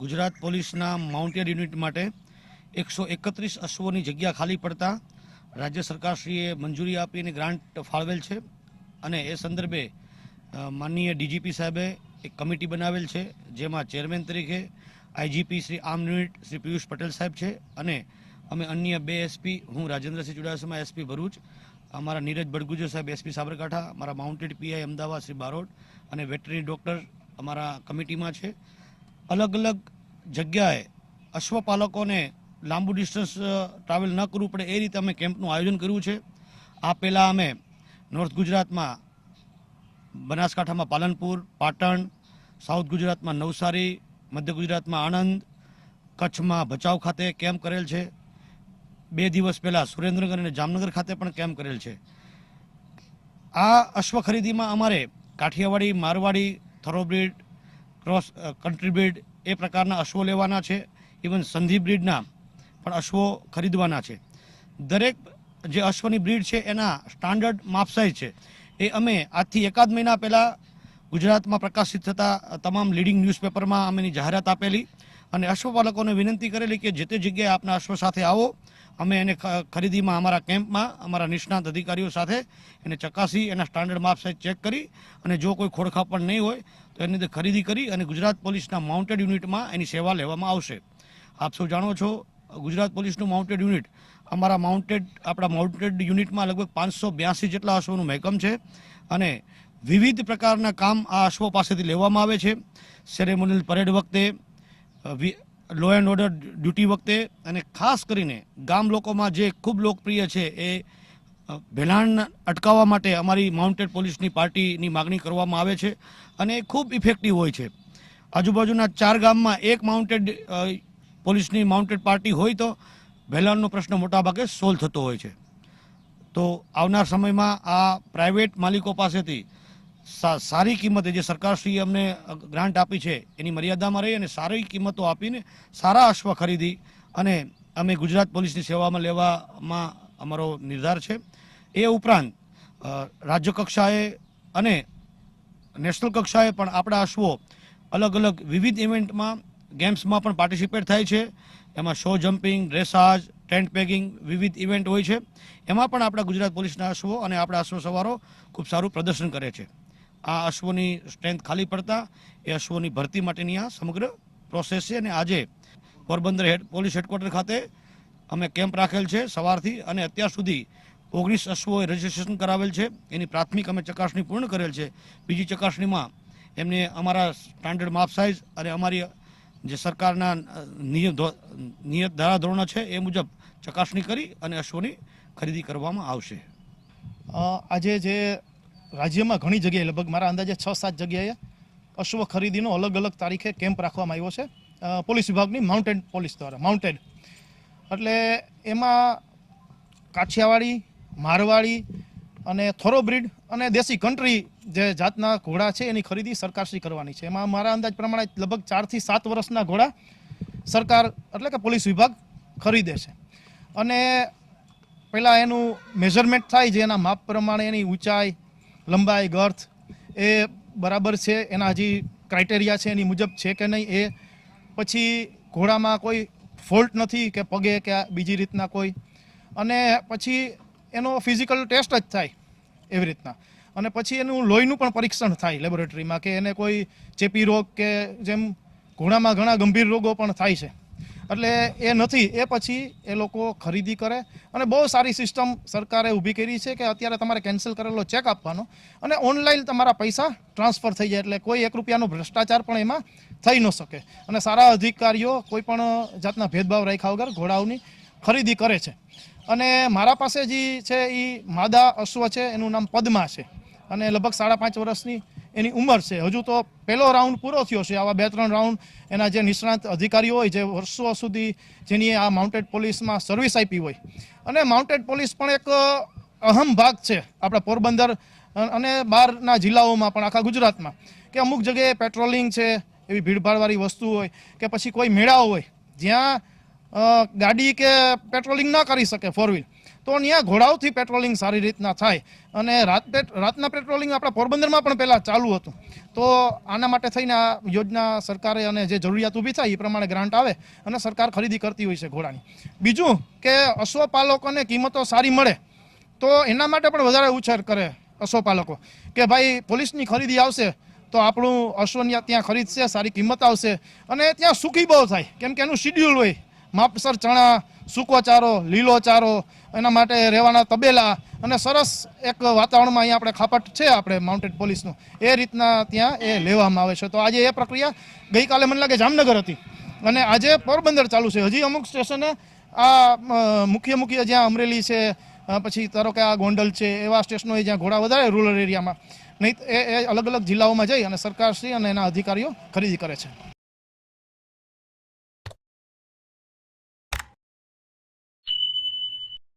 ગુજરાત પોલીસના mounted unit માટે એકસો એકત્રીસ અશ્વોની જગ્યા ખાલી પડતા રાજ્ય સરકારશ્રીએ મંજૂરી આપીને ગ્રાન્ટ ફાળવેલ છે અને એ સંદર્ભે માનનીય ડીજીપી સાહેબે એક કમિટી બનાવેલ છે જેમાં ચેરમેન તરીકે IGP Shri arm unit Shri Piyush Patel સાહેબ છે અને અમે અન્ય બે એસપી, હું રાજેન્દ્રસિંહ ચુડાસમા એસપી ભરૂચ, અમારા નીરજ બડગુજર સાહેબ એસપી સાબરકાંઠા, અમારા માઉન્ટેડ પીઆઈ અમદાવાદ શ્રી બારોટ અને વેટરનરી ડોક્ટર અમારા કમિટીમાં છે. અલગ અલગ જગ્યાએ અશ્વપાલકોને લાંબુ ડિસ્ટન્સ ટ્રાવેલ ન કરવું પડે એ રીતે અમે કેમ્પનું આયોજન કર્યું છે. આ પહેલાં અમે નોર્થ ગુજરાતમાં બનાસકાંઠામાં પાલનપુર, પાટણ, સાઉથ ગુજરાતમાં નવસારી, મધ્ય ગુજરાતમાં આણંદ, કચ્છમાં ભચાઉ ખાતે કેમ્પ કરેલ છે. બે દિવસ પહેલાં સુરેન્દ્રનગર અને જામનગર ખાતે પણ કેમ્પ કરેલ છે. આ અશ્વ ખરીદીમાં અમારે Kathiawari, Marwari, thoroughbred cross country breed એ પ્રકારના અશ્વો લેવાના છે. ઇવન સંધિ બ્રીડના પણ અશ્વો ખરીદવાના છે. દરેક જે અશ્વની બ્રીડ છે, એના સ્ટાન્ડર્ડ માપ છે. એ અમે આજથી એકાદ મહિના પહેલાં ગુજરાતમાં પ્રકાશિત થતા તમામ લીડિંગ ન્યૂઝપેપરમાં અમે એની જાહેરાત આપેલી અને અશ્વપાલકોને વિનંતી કરેલી કે જે તે જગ્યાએ આપના અશ્વ સાથે આવો. અમે એને ખરીદીમાં અમારા કેમ્પમાં અમારા નિષ્ણાત અધિકારીઓ સાથે એને ચકાસી એના સ્ટાન્ડર્ડ માપ ચેક કરી અને જો કોઈ ખોડખાપણ નહીં હોય તો એની અંદર ખરીદી કરી અને ગુજરાત પોલીસના માઉન્ટેડ યુનિટમાં એની સેવા લેવામાં આવશે. આપ સૌ જાણો છો, ગુજરાત પોલીસનું માઉન્ટેડ યુનિટ અમારા માઉન્ટેડ આપણા માઉન્ટેડ યુનિટમાં લગભગ પાંચસો બ્યાસી જેટલા અશ્વોનું મહેકમ છે અને વિવિધ પ્રકારના કામ આ અશ્વો પાસેથી લેવામાં આવે છે. સેરેમોનિયલ પરેડ વખતે લો એન્ડ ઓર્ડર ડ્યુટી વખતે અને ખાસ કરીને ગામ લોકોમાં જે ખૂબ લોકપ્રિય છે એ ભેલાણ અટકાવવા માટે અમારી માઉન્ટેડ પોલીસની પાર્ટીની માગણી કરવામાં આવે છે અને ખૂબ ઇફેક્ટિવ હોય છે. આજુબાજુના ચાર ગામમાં એક માઉન્ટેડ પોલીસની માઉન્ટેડ પાર્ટી હોય તો ભેલાણનો પ્રશ્ન મોટાભાગે સોલ્વ થતો હોય છે. તો આવનાર સમયમાં આ પ્રાઇવેટ માલિકો પાસેથી સારી કિંમતે જે સરકારશ્રીએ અમને ગ્રાન્ટ આપી છે, એની મર્યાદામાં રહી અને સારી કિંમતો આપીને સારા અશ્વ ખરીદી અને અમે ગુજરાત પોલીસની સેવામાં લેવામાં અમારો નિર્ધાર છે. એ ઉપરાંત રાજ્ય કક્ષાએ અને નેશનલ કક્ષાએ પણ આપણા અશ્વો અલગ અલગ વિવિધ ઇવેન્ટમાં, ગેમ્સમાં પણ પાર્ટિસિપેટ થાય છે. એમાં show jumping dressage tent pegging વિવિધ ઇવેન્ટ હોય છે. એમાં પણ આપણા ગુજરાત પોલીસના અશ્વો અને આપણા અશ્વ સવારો ખૂબ સારું પ્રદર્શન કરે છે. આ અશ્વોની સ્ટ્રેન્થ ખાલી પડતા, એ અશ્વોની ભરતી માટેની આ સમગ્ર પ્રોસેસ છે અને આજે પોરબંદર હેડ, પોલીસ હેડક્વાર્ટર ખાતે અમે કેમ્પ રાખેલ છે સવારથી અને અત્યાર સુધી ઓગણીસ અશ્વોએ રજિસ્ટ્રેશન કરાવેલ છે. એની પ્રાથમિક અમે ચકાસણી પૂર્ણ કરેલ છે. બીજી ચકાસણીમાં એમને અમારા સ્ટાન્ડર્ડ માપ સાઇઝ અને અમારી જે સરકારના નિયમ નિયત ધારાધોરણો છે એ મુજબ ચકાસણી કરી અને અશ્વની ખરીદી કરવામાં આવશે. આજે જે રાજ્યમાં ઘણી જગ્યાએ, લગભગ મારા અંદાજે છ સાત જગ્યાએ અશ્વ ખરીદીનો અલગ અલગ તારીખે કેમ્પ રાખવામાં આવ્યો છે. પોલીસ વિભાગની માઉન્ટેડ પોલીસ દ્વારા, માઉન્ટેડ. એટલે એમાં કાઠિયાવાડી મારવાડી અને થોરોબ્રીડ અને દેશી કન્ટ્રી જે જાતના ઘોડા છે એની ખરીદી સરકારશ્રી કરવાની છે. એમાં મારા અંદાજ પ્રમાણે લગભગ ચારથી સાત વર્ષના ઘોડા સરકાર એટલે કે પોલીસ વિભાગ ખરીદે છે. અને પહેલાં એનું મેઝરમેન્ટ થાય જે એના માપ પ્રમાણે એની ઊંચાઈ, લંબાઈ ગર્થ એ બરાબર છે. એના હજી ક્રાઇટેરિયા છે, એની મુજબ છે કે નહીં એ પછી ઘોડામાં કોઈ ફોલ્ટ નથી કે પગે કે બીજી રીતના કોઈ. અને પછી એનો ફિઝિકલ ટેસ્ટ જ થાય એવી રીતના. અને પછી એનું લોહીનું પણ પરીક્ષણ થાય લેબોરેટરીમાં કે એને કોઈ ચેપી રોગ કે જેમ ઘોડામાં ઘણા ગંભીર રોગો પણ થાય છે. એટલે એ નથી, એ પછી એ લોકો ખરીદી કરે અને બહુ સારી સિસ્ટમ સરકારે ઊભી કરી છે કે અત્યારે તમારે કેન્સલ કરેલો ચેક આપવાનો અને ઓનલાઈન તમારા પૈસા ટ્રાન્સફર થઈ જાય. એટલે કોઈ એક રૂપિયાનો ભ્રષ્ટાચાર પણ એમાં થઈ ન શકે. અને સારા અધિકારીઓ કોઈ પણ જાતના ભેદભાવ રાખ્યા વગર ઘોડાઓની ખરીદી કરે છે. અને મારા પાસે જે છે એ માદા અશ્વ છે, એનું નામ પદ્મા છે. અને લગભગ સાડા પાંચ વર્ષની એની ઉંમર છે. હજુ તો પહેલો રાઉન્ડ પૂરો થયો છે. આવા બે ત્રણ રાઉન્ડ એના જે નિષ્ણાત અધિકારીઓ હોય, જે વર્ષો સુધી જેની આ માઉન્ટેડ પોલીસમાં સર્વિસ આપી હોય. અને માઉન્ટેડ પોલીસ પણ એક અહમ ભાગ છે આપણા પોરબંદર અને બહારના જિલ્લાઓમાં પણ, આખા ગુજરાતમાં. કે અમુક જગ્યાએ પેટ્રોલિંગ છે, એવી ભીડભાડવાળી વસ્તુ હોય, કે પછી કોઈ મેળાઓ હોય, જ્યાં ગાડી કે પેટ્રોલિંગ ન કરી શકે ફોર વ્હીલ તો ત્યાં ઘોડાઓથી પેટ્રોલિંગ સારી રીતના થાય. અને રાત રાતના પેટ્રોલિંગ આપણા પોરબંદરમાં પણ પહેલાં ચાલુ હતું. તો આના માટે થઈને આ યોજના સરકારે અને જે જરૂરિયાત ઊભી થાય એ પ્રમાણે ગ્રાન્ટ આવે અને સરકાર ખરીદી કરતી હોય છે ઘોડાની. બીજું કે અશ્વપાલકોને કિંમતો સારી મળે, તો એના માટે પણ વધારે ઉછેર કરે અશ્વપાલકો. કે ભાઈ, પોલીસની ખરીદી આવશે, તો આપણું અશ્વની ત્યાં ખરીદશે, સારી કિંમત આવશે અને ત્યાં સુખી બહુ થાય. કેમ કે એનું શિડ્યુલ હોય. માપસર ચણા સૂકો ચારો લીલો ચારો એના માટે રહેવાના તબેલા અને સરસ એક વાતાવરણમાં અહીંયા આપણે ખાપટ છે આપણે માઉન્ટેડ પોલીસનું એ રીતના ત્યાં એ લેવામાં આવે છે. તો આજે એ પ્રક્રિયા ગઈકાલે મને લાગે જામનગર હતી. અને આજે પોરબંદર ચાલુ છે. હજી અમુક સ્ટેશને આ મુખ્ય મુખ્ય જ્યાં અમરેલી છે પછી ધારો કે આ ગોંડલ છે, એવા સ્ટેશનો જ્યાં ઘોડા વધારે રૂરલ એરિયામાં નહીં એ અલગ અલગ જિલ્લાઓમાં જઈ અને સરકારશ્રી અને એના અધિકારીઓ ખરીદી કરે છે.